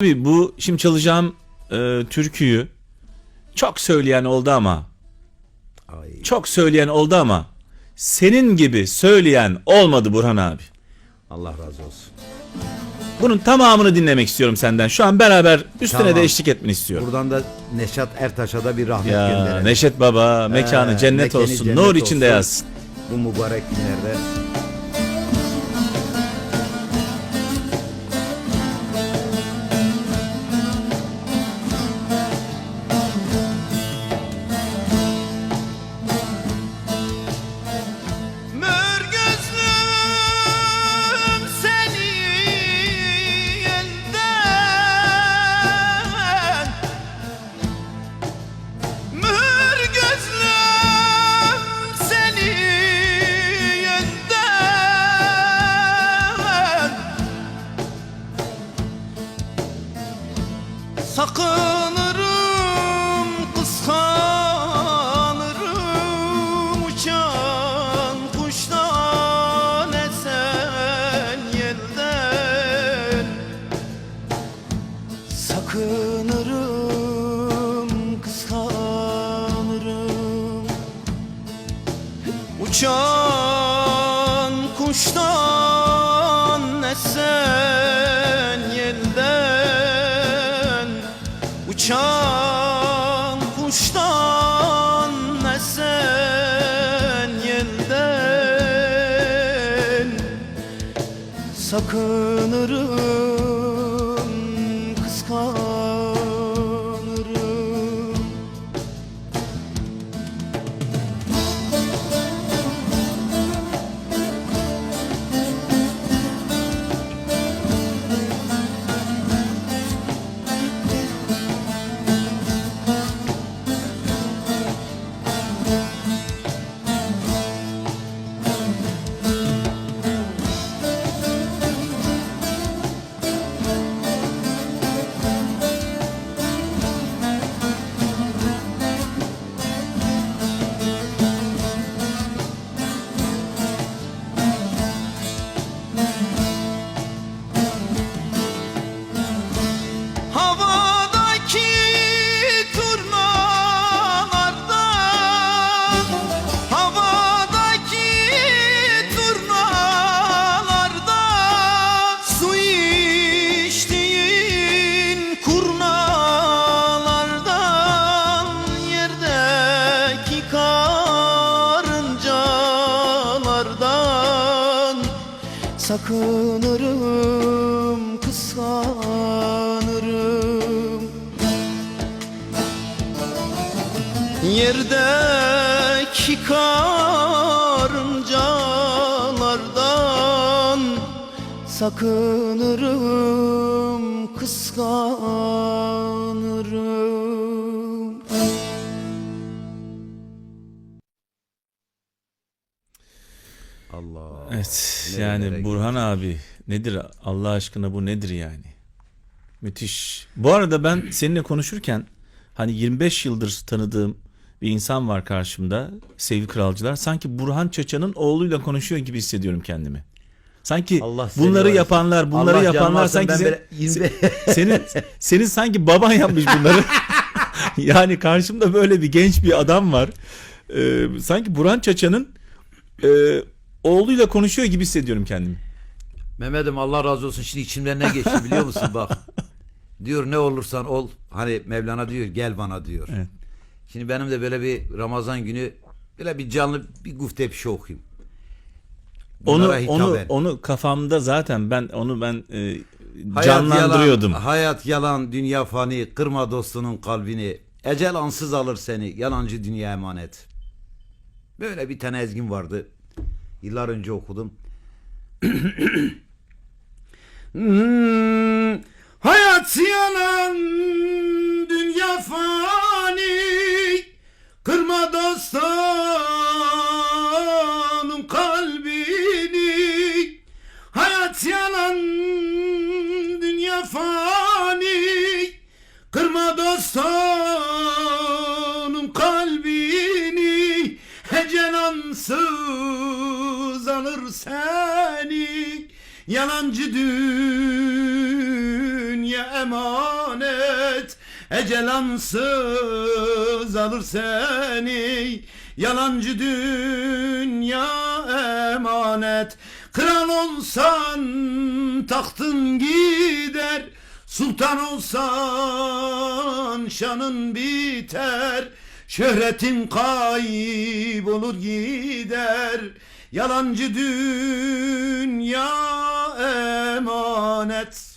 Tabii bu şimdi çalacağım e, türküyü çok söyleyen oldu ama Ay. çok söyleyen oldu ama senin gibi söyleyen olmadı Burhan abi. Allah razı olsun. Bunun tamamını dinlemek istiyorum senden. Şu an beraber üstüne Tamam. de eşlik etmeni istiyorum. Buradan da Neşat Ertaş'a da bir rahmet Ya gönderelim. Neşet Baba mekanı Ee, cennet olsun. cennet nur içinde olsun. yazsın. Bu mübarek günlerde. Uçan kuştan esen yelden. Uçan kuştan esen yelden. Sakınırım, Sakınırım, kıskanırım. Yerdeki karıncalardan Sakınırım, kıskanırım Evet Nerelere yani Burhan abi nedir Allah aşkına bu nedir yani? Müthiş. Bu arada ben seninle konuşurken hani 25 yıldır tanıdığım bir insan var karşımda sevgili kralcılar. Sanki Burhan Çaça'nın oğluyla konuşuyor gibi hissediyorum kendimi. Sanki Allah bunları yapanlar, bunları Allah yapanlar sanki sen- böyle senin senin sanki baban yapmış bunları. yani karşımda böyle bir genç bir adam var. Ee, sanki Burhan Çaça'nın e, oğluyla konuşuyor gibi hissediyorum kendimi. Mehmet'im Allah razı olsun şimdi içimden ne geçti biliyor musun bak. Diyor ne olursan ol. Hani Mevlana diyor gel bana diyor. Evet. Şimdi benim de böyle bir Ramazan günü böyle bir canlı bir güfte bir şey okuyayım. Onu Bunlara onu onu kafamda zaten ben onu ben e, Hayat canlandırıyordum. Yalan, hayat yalan, dünya fani, kırma dostunun kalbini. Ecel ansız alır seni, yalancı dünya emanet. Böyle bir tane ezgin vardı. Yıllar önce okudum. Hmm, hayat yalan, dünya fani, kırma dostunun kalbini. Hayat yalan, dünya fani, kırma dostunun kalbini. Hecelansız alır seni, yalancı dünya emanet. Ecel ansız alır seni Yalancı dünya emanet. Kral olsan tahtın gider Sultan olsan şanın biter Şöhretin kaybolur gider Yalancı dünya emanet